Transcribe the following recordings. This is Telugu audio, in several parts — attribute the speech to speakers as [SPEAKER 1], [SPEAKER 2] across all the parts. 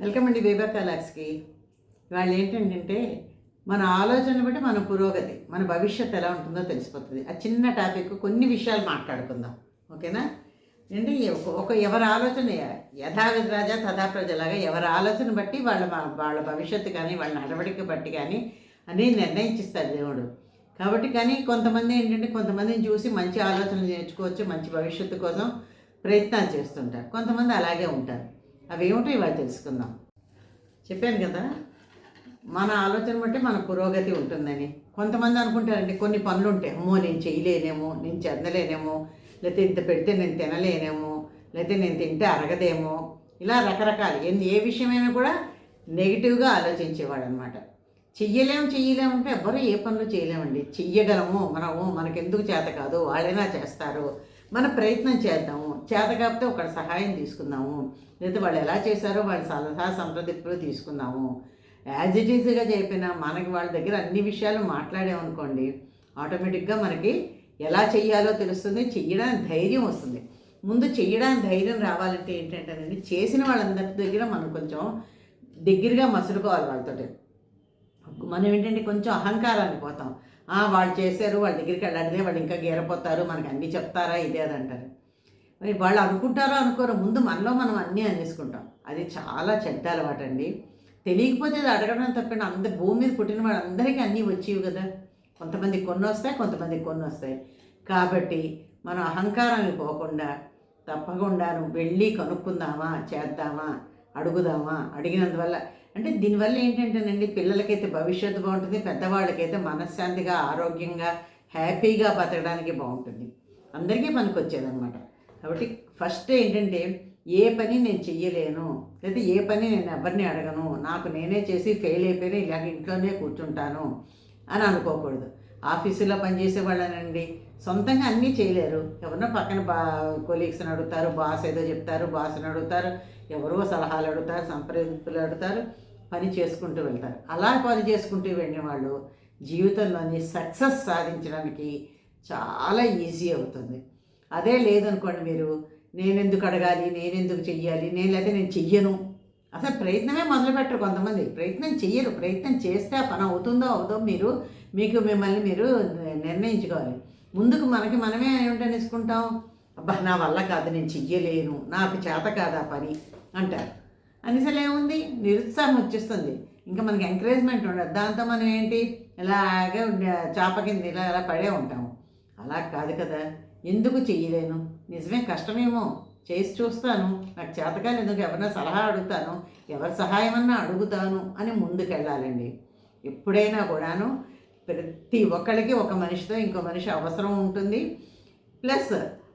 [SPEAKER 1] వెల్కమ్ అండి బేబా కలాక్స్కి వాళ్ళు ఏంటంటే మన ఆలోచనలు బట్టి మన పురోగతి మన భవిష్యత్తు ఎలా ఉంటుందో తెలిసిపోతుంది. ఆ చిన్న టాపిక్ కొన్ని విషయాలు మాట్లాడుకుందాం. ఓకేనా? ఏంటి ఒక- ఎవరి ఆలోచన యథావిధ రాజా తథా ప్రజలాగా ఎవరి ఆలోచన బట్టి వాళ్ళ వాళ్ళ భవిష్యత్తు కానీ వాళ్ళ నడవడిక బట్టి కానీ అని నిర్ణయించిస్తారు దేవుడు. కాబట్టి కానీ కొంతమంది ఏంటంటే కొంతమందిని చూసి మంచి ఆలోచనలు నేర్చుకోవచ్చు మంచి భవిష్యత్తు కోసం ప్రయత్నాలు చేస్తుంటారు. కొంతమంది అలాగే ఉంటారు. అవి ఏమిటో ఇవాళ తెలుసుకుందాం. చెప్పాను కదా మన ఆలోచన బట్టి మన పురోగతి ఉంటుందని. కొంతమంది అనుకుంటారండి కొన్ని పనులు ఉంటాయి అమ్మో నేను చేయలేనేమో నేను చెందలేనేమో లేకపోతే ఇంత పెడితే నేను తినలేనేమో లేకపోతే నేను తింటే అరగదేమో. ఇలా రకరకాలు. ఎన్ని ఏ విషయమైనా కూడా నెగిటివ్గా ఆలోచించేవాడు అనమాట చెయ్యలేము చెయ్యలేము అంటే ఎవ్వరూ ఏ పనులు చేయలేమండి. చెయ్యగలము మనము మనకెందుకు చేత కాదు వాళ్ళైనా చేస్తారు. మన ప్రయత్నం చేద్దాము. చేత కాకపోతే ఒకటి సహాయం తీసుకుందాము. లేదా వాళ్ళు ఎలా చేశారో వాళ్ళ సలహా సంప్రదింపులు తీసుకుందాము. యాజ్ ఇట్ ఈజ్గా చెప్పిన మనకి వాళ్ళ దగ్గర అన్ని విషయాలు మాట్లాడామనుకోండి ఆటోమేటిక్గా మనకి ఎలా చెయ్యాలో తెలుస్తుంది చెయ్యడానికి ధైర్యం వస్తుంది. ముందు చెయ్యడానికి ధైర్యం రావాలంటే ఏంటంటేనండి చేసిన వాళ్ళందరి దగ్గర మనం కొంచెం దగ్గరగా మసులుకోవాలి వాళ్ళతోటి. మనం ఏంటంటే కొంచెం అహంకారానికి పోతాం. వాళ్ళు చేశారు వాళ్ళ దగ్గరికి వెళ్ళాడితే వాళ్ళు ఇంకా గీరపోతారు మనకి అన్నీ చెప్తారా ఇదే అది అంటారు. మరి వాళ్ళు అనుకుంటారో అనుకోరు ముందు మనలో మనం అన్నీ అనేసుకుంటాం. అది చాలా చెడ్డ అలవాటు అండి. తెలియకపోతే అది అడగడం తప్పండి. అందరి భూమి మీద పుట్టిన వాళ్ళందరికీ అన్నీ వచ్చేవి కదా. కొంతమంది కొన్ని వస్తాయి కొంతమంది కొన్ని వస్తాయి. కాబట్టి మనం అహంకారానికి పోకుండా తప్పకుండా వెళ్ళి కనుక్కుందామా చేద్దామా అడుగుదామా అడిగినందువల్ల అంటే దీనివల్ల ఏంటంటేనండి పిల్లలకైతే భవిష్యత్తు బాగుంటుంది పెద్దవాళ్ళకైతే మనశ్శాంతిగా ఆరోగ్యంగా హ్యాపీగా బతకడానికి బాగుంటుంది. అందరికీ పనికొచ్చేదన్నమాట. కాబట్టి ఫస్ట్ ఏంటంటే ఏ పని నేను చెయ్యలేను లేదా ఏ పని నేను ఎవరిని అడగను నాకు నేనే చేసి ఫెయిల్ అయిపోయినా ఇలాగ ఇంట్లోనే కూర్చుంటాను అని అనుకోకూడదు. ఆఫీసులో పనిచేసే వాళ్ళనండి సొంతంగా అన్నీ చేయలేరు. ఎవరినో పక్కన బా కొలీగ్స్ని అడుగుతారు బాస్ ఏదో చెప్తారు బాస్ని అడుగుతారు ఎవరో సలహాలు అడుగుతారు సంప్రదింపులు అడుగుతారు. పని చేసుకుంటూ వెళ్తారు. అలా పని చేసుకుంటూ వెళ్ళిన వాళ్ళు జీవితంలోని సక్సెస్ సాధించడానికి చాలా ఈజీ అవుతుంది. అదే లేదనుకోండి మీరు నేనెందుకు అడగాలి? నేనెందుకు చెయ్యాలి? నేను లేదా నేను చెయ్యను. అసలు ప్రయత్నమే మొదలుపెట్టరు కొంతమంది. ప్రయత్నం చెయ్యరు. ప్రయత్నం చేస్తే ఆ పని అవుతుందో అవుతుందో మీరు మీకు మిమ్మల్ని మీరు నిర్ణయించుకోవాలి. ముందుకు మనకి మనమే ఏమిటనేసుకుంటాం అబ్బా నా వల్ల కాదు నేను చెయ్యలేను. నాకు చేత కాదు ఆ పని. అంటారు. అనిసలు ఏముంది నిరుత్సాహం వచ్చేస్తుంది. ఇంకా మనకి ఎంకరేజ్మెంట్ ఉండదు. దాంతో మనం ఏంటి? ఇలాగే ఉండే- కింద ఇలా ఇలా పడే ఉంటాము. అలా కాదు కదా. ఎందుకు చెయ్యలేను? నిజమే కష్టమేమో. చేసి చూస్తాను. నాకు చేతకాలు ఎందుకు? ఎవరైనా సలహా అడుగుతాను. ఎవరి సహాయమన్నా అడుగుతాను అని ముందుకెళ్ళాలండి. ఎప్పుడైనా కూడాను ప్రతి ఒక్కరికి ఒక మనిషితో ఇంకో మనిషి అవసరం ఉంటుంది. ప్లస్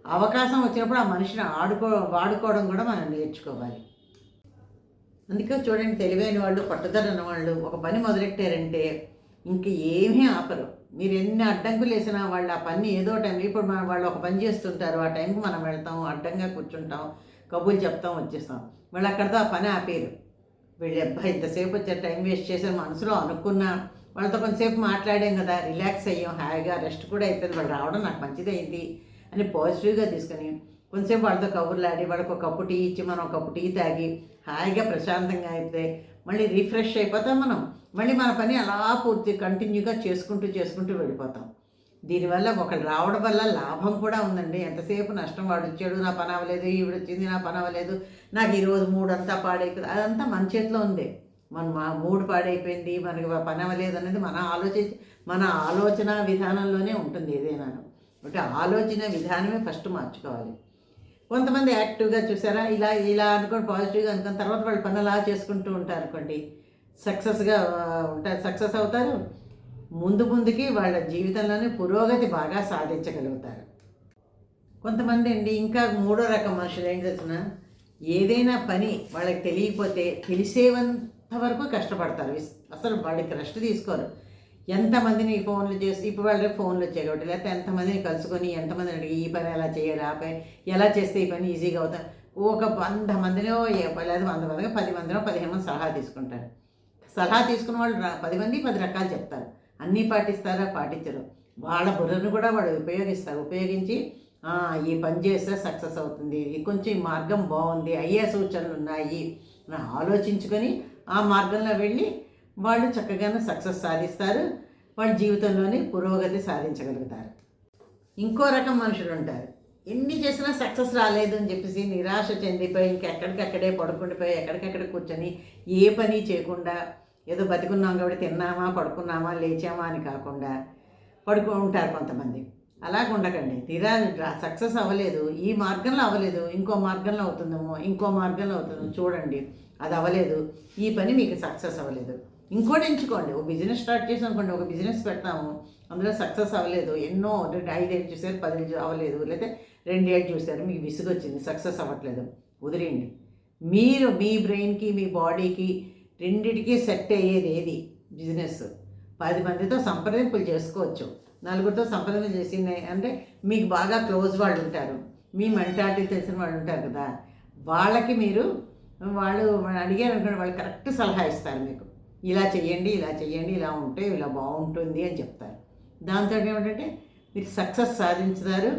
[SPEAKER 1] అవకాశం వచ్చినప్పుడు ఆ మనిషిని ఆడుకో వాడుకోవడం కూడా మనం నేర్చుకోవాలి. అందుకే చూడండి తెలివైన వాళ్ళు పట్టుదల వాళ్ళు ఒక పని మొదలెట్టారంటే ఇంక ఏమీ ఆపరు. మీరు ఎన్ని అడ్డంకులు వేసినా వాళ్ళు ఆ పని ఏదో టైం ఇప్పుడు మన వాళ్ళు ఒక పని చేస్తుంటారు ఆ టైంకి మనం వెళ్తాం అడ్డంగా కూర్చుంటాం కబుర్లు చెప్తాం వచ్చేస్తాం. వాళ్ళు అక్కడితో ఆ పని ఆపేరు వీళ్ళు అబ్బాయి ఇంతసేపు వచ్చారు టైం వేస్ట్ చేశారు మనసులో అనుకున్నా వాళ్ళతో కొంతసేపు మాట్లాడాం కదా రిలాక్స్ అయ్యాం హాయిగా రెస్ట్ కూడా అయిపోయింది వాళ్ళు రావడం నాకు మంచిదైంది అని పాజిటివ్గా తీసుకొని కొంచెంసేపు వాళ్ళతో కబుర్లు ఆడి వాళ్ళకి ఒక కప్పు టీ ఇచ్చి మనం ఒక కప్పు టీ తాగి హాయిగా ప్రశాంతంగా అయితే మళ్ళీ రిఫ్రెష్ అయిపోతాం మనం. మళ్ళీ మన పని అలా పూర్తి కంటిన్యూగా చేసుకుంటూ చేసుకుంటూ వెళ్ళిపోతాం. దీనివల్ల ఒకళ్ళు రావడం వల్ల లాభం కూడా ఉందండి. ఎంతసేపు నష్టం వాడు వచ్చాడు నా పని అవ్వలేదు ఈవిడ వచ్చింది నా పని అవ్వలేదు నాకు ఈరోజు మూడు అంతా పాడైపోయింది అదంతా మన చేతిలో ఉంది. మన మా మూడు పాడైపోయింది మనకి పని అవ్వలేదు అనేది మన ఆలోచించి మన ఆలోచన విధానంలోనే ఉంటుంది ఏదైనా అంటే ఆలోచన విధానమే ఫస్ట్ మార్చుకోవాలి. కొంతమంది యాక్టివ్గా చూసారా? ఇలా ఇలా అనుకోని పాజిటివ్గా అనుకున్న తర్వాత వాళ్ళు పని అలా చేసుకుంటూ ఉంటారు అనుకోండి సక్సెస్గా ఉంటారు. సక్సెస్ అవుతారు. ముందు ముందుకి వాళ్ళ జీవితంలోనే పురోగతి బాగా సాధించగలుగుతారు. కొంతమంది అండి ఇంకా మూడో రకం మనుషులు ఏం తెలిసిన ఏదైనా పని వాళ్ళకి తెలియకపోతే తెలిసేవంత వరకు కష్టపడతారు. అసలు వాళ్ళకి రెస్ట్ తీసుకోరు. ఎంతమందిని ఫోన్లు చేసి ఇప్పుడు వాళ్ళు ఫోన్లు వచ్చాయి కాబట్టి లేకపోతే ఎంతమందిని కలుసుకొని ఎంతమందిని అడిగి ఈ పని ఎలా చేయాలి ఆ పని ఎలా చేస్తే ఈ పని ఈజీగా అవుతాం ఒక వంద మందినో ఏ- లేదా వంద మందిగా పది మందినో పదిహేను మంది సలహా తీసుకుంటారు. సలహా తీసుకున్న వాళ్ళు పది మంది పది రకాలు చెప్తారు. అన్నీ పాటిస్తారా? పాటించరు. వాళ్ళ బుర్రను కూడా వాళ్ళు ఉపయోగిస్తారు. ఉపయోగించి ఈ పని చేస్తే సక్సెస్ అవుతుంది. ఇది కొంచెం ఈ మార్గం బాగుంది. అయ్యే సూచనలు ఉన్నాయి. ఆలోచించుకొని ఆ మార్గంలో వెళ్ళి వాళ్ళు చక్కగానే సక్సెస్ సాధిస్తారు వాళ్ళ జీవితంలోనే పురోగతి సాధించగలుగుతారు. ఇంకో రకం మనుషులు ఉంటారు. ఎన్ని చేసినా సక్సెస్ రాలేదు అని చెప్పేసి నిరాశ చెందిపోయి ఇంకెక్కడికక్కడే పడుకుండిపోయి ఎక్కడికక్కడ కూర్చొని ఏ పని చేయకుండా ఏదో బతికున్నాం కాబట్టి తిన్నామా పడుకున్నామా లేచామా అని కాకుండా పడుకు ఉంటారు కొంతమంది. అలాగ ఉండకండి. తీరా సక్సెస్ అవ్వలేదు. ఈ మార్గంలో అవ్వలేదు. ఇంకో మార్గంలో అవుతుందేమో ఇంకో మార్గంలో అవుతుందో చూడండి. అది అవ్వలేదు. ఈ పని మీకు సక్సెస్ అవ్వలేదు. ఇంకోటి ఎంచుకోండి ఒక బిజినెస్ స్టార్ట్ చేసి అనుకోండి ఒక బిజినెస్ పెడతాము అందులో సక్సెస్ అవ్వలేదు ఎన్నో రెండు ఐదేళ్ళు చూసారు పది అవ్వలేదు లేకపోతే రెండేళ్ళు చూశారు మీకు విసుగు వచ్చింది సక్సెస్ అవ్వట్లేదు వదిలేయండి. మీరు మీ బ్రెయిన్కి మీ బాడీకి రెండిటికి సెట్ అయ్యేది ఏది? బిజినెస్. పది మందితో సంప్రదింపులు చేసుకోవచ్చు. నలుగురితో సంప్రదింపులు చేసి అంటే మీకు బాగా క్లోజ్ వాళ్ళు ఉంటారు. మీ మెంటాలిటీ తెలిసిన వాళ్ళు ఉంటారు కదా. వాళ్ళకి మీరు వాళ్ళు అడిగారు అనుకోండి వాళ్ళు కరెక్ట్ సలహా ఇస్తారు మీకు. ఇలా చేయండి ఇలా చేయండి ఇలా ఉంటే ఇలా బాగుంటుంది అని చెప్తారు. దాంతో ఏమిటంటే మీరు సక్సెస్ సాధించుతారు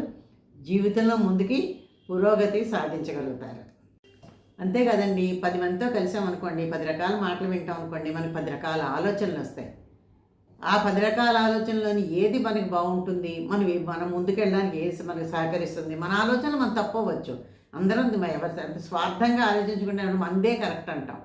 [SPEAKER 1] జీవితంలో ముందుకి పురోగతి సాధించగలుగుతారు. అంతేకాదండి పది మందితో కలిసామనుకోండి పది రకాల మాటలు వింటాం అనుకోండి మనకి పది రకాల ఆలోచనలు వస్తాయి. ఆ పది రకాల ఆలోచనలోని ఏది మనకి బాగుంటుంది మనం మనం ముందుకెళ్ళడానికి ఏది మనకు సహకరిస్తుంది మన ఆలోచనలు మనం తప్పవచ్చు. అందరం ఎవరి స్వార్థంగా ఆలోచించుకుంటే మందే కరెక్ట్ అంటాం.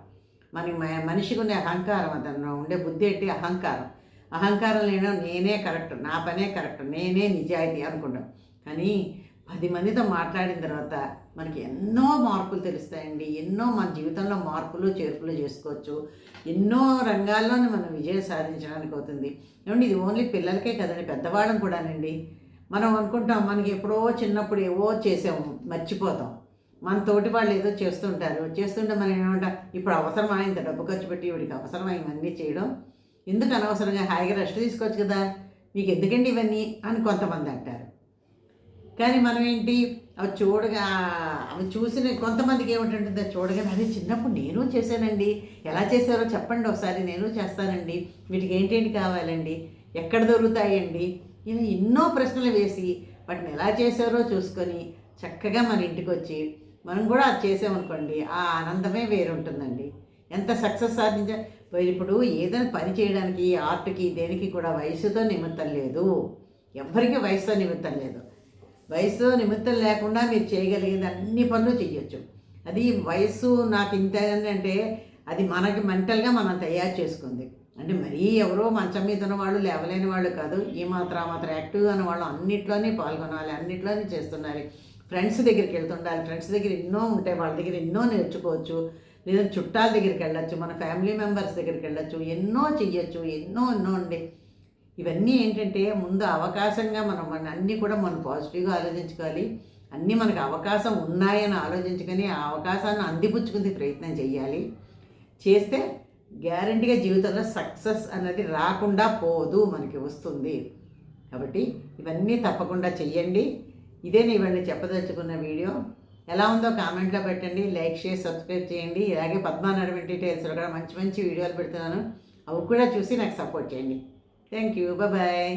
[SPEAKER 1] మనకి మనిషికి ఉండే అహంకారం అతను ఉండే బుద్ధి ఏంటి? అహంకారం. అహంకారం లేనో నేనే కరెక్ట్ నా పనే కరెక్ట్ నేనే నిజాయితీ అనుకుంటాం. కానీ పది మందితో మాట్లాడిన తర్వాత మనకి ఎన్నో మార్పులు తెలుస్తాయండి. ఎన్నో మన జీవితంలో మార్పులు చేర్పులు చేసుకోవచ్చు. ఎన్నో రంగాల్లోనే మనం విజయం సాధించడానికి అవుతుంది. ఏమండి ఇది ఓన్లీ పిల్లలకే కదండి పెద్దవాళ్ళం కూడానండి. మనం అనుకుంటాం మనకి ఎప్పుడో చిన్నప్పుడు ఏవో చేసాము మర్చిపోతాం. మన తోటి వాళ్ళు ఏదో చేస్తుంటారు. చేస్తుంటే మనం ఏమంటా ఇప్పుడు అవసరమైంది డబ్బు ఖర్చు పెట్టి ఇవిడికి ఇవన్నీ చేయడం? ఎందుకు అనవసరంగా హాయిగా రెస్ట్ తీసుకోవచ్చు కదా? మీకు ఎందుకండి ఇవన్నీ? అని కొంతమంది అంటారు. కానీ మనం ఏంటి? అవి చూడగా అవి చూసిన కొంతమందికి ఏమిటంటుందో చూడగానే అది చిన్నప్పుడు నేను చేశానండి. ఎలా చేశారో చెప్పండి ఒకసారి నేను చేస్తానండి. వీటికి ఏంటేంటి కావాలండి? ఎక్కడ దొరుకుతాయండి? ఇలా ఎన్నో ప్రశ్నలు వేసి వాటిని ఎలా చేశారో చూసుకొని చక్కగా మన ఇంటికి వచ్చి మనం కూడా అది చేసామనుకోండి ఆ ఆనందమే వేరుంటుందండి. ఎంత సక్సెస్ సాధించా ఇప్పుడు ఏదైనా పని చేయడానికి ఆర్ట్కి దేనికి కూడా వయసుతో నిమిత్తం లేదు. ఎవ్వరికీ వయసుతో నిమిత్తం లేదు. వయసు నిమిత్తం లేకుండా మీరు చేయగలిగింది అన్ని పనులు చేయొచ్చు అది వయసు నాకు ఇంత అంటే అది మనకి మెంటల్గా మనం తయారు చేసుకుంది. అంటే మరీ ఎవరో మంచం మీద ఉన్న వాళ్ళు లేవలేని వాళ్ళు కాదు. ఈ మాత్రం మాత్రం యాక్టివ్గా ఉన్న వాళ్ళు అన్నిట్లోనే పాల్గొనాలి అన్నిట్లోనే చేస్తున్నారు. ఫ్రెండ్స్ దగ్గరికి వెళ్తుండాలి. ఫ్రెండ్స్ దగ్గర ఎన్నో ఉంటాయి. వాళ్ళ దగ్గర ఎన్నో నేర్చుకోవచ్చు. లేదా చుట్టాల దగ్గరికి వెళ్ళచ్చు. మన ఫ్యామిలీ మెంబర్స్ దగ్గరికి వెళ్ళచ్చు. ఎన్నో చెయ్యొచ్చు. ఎన్నో ఎన్నో ఉండే ఇవన్నీ ఏంటంటే ముందు అవకాశంగా మనం మన అన్నీ కూడా మనం పాజిటివ్గా ఆలోచించుకోవాలి. అన్నీ మనకు అవకాశం ఉన్నాయని ఆలోచించుకొని ఆ అవకాశాన్ని అందిపుచ్చుకునే ప్రయత్నం చేయాలి చేస్తే గ్యారంటీగా జీవితంలో సక్సెస్ అనేది రాకుండా పోదు మనకి వస్తుంది. కాబట్టి ఇవన్నీ తప్పకుండా చెయ్యండి. ఇదే నేను ఇవన్నీ చెప్పదలుచుకున్న వీడియో. ఎలా ఉందో కామెంట్లో పెట్టండి లైక్ షేర్ సబ్స్క్రైబ్ చేయండి. ఇలాగే పద్మా డీటెయిల్స్లో కూడా మంచి మంచి వీడియోలు పెడుతున్నాను. అవి కూడా చూసి నాకు సపోర్ట్ చేయండి. Thank you bye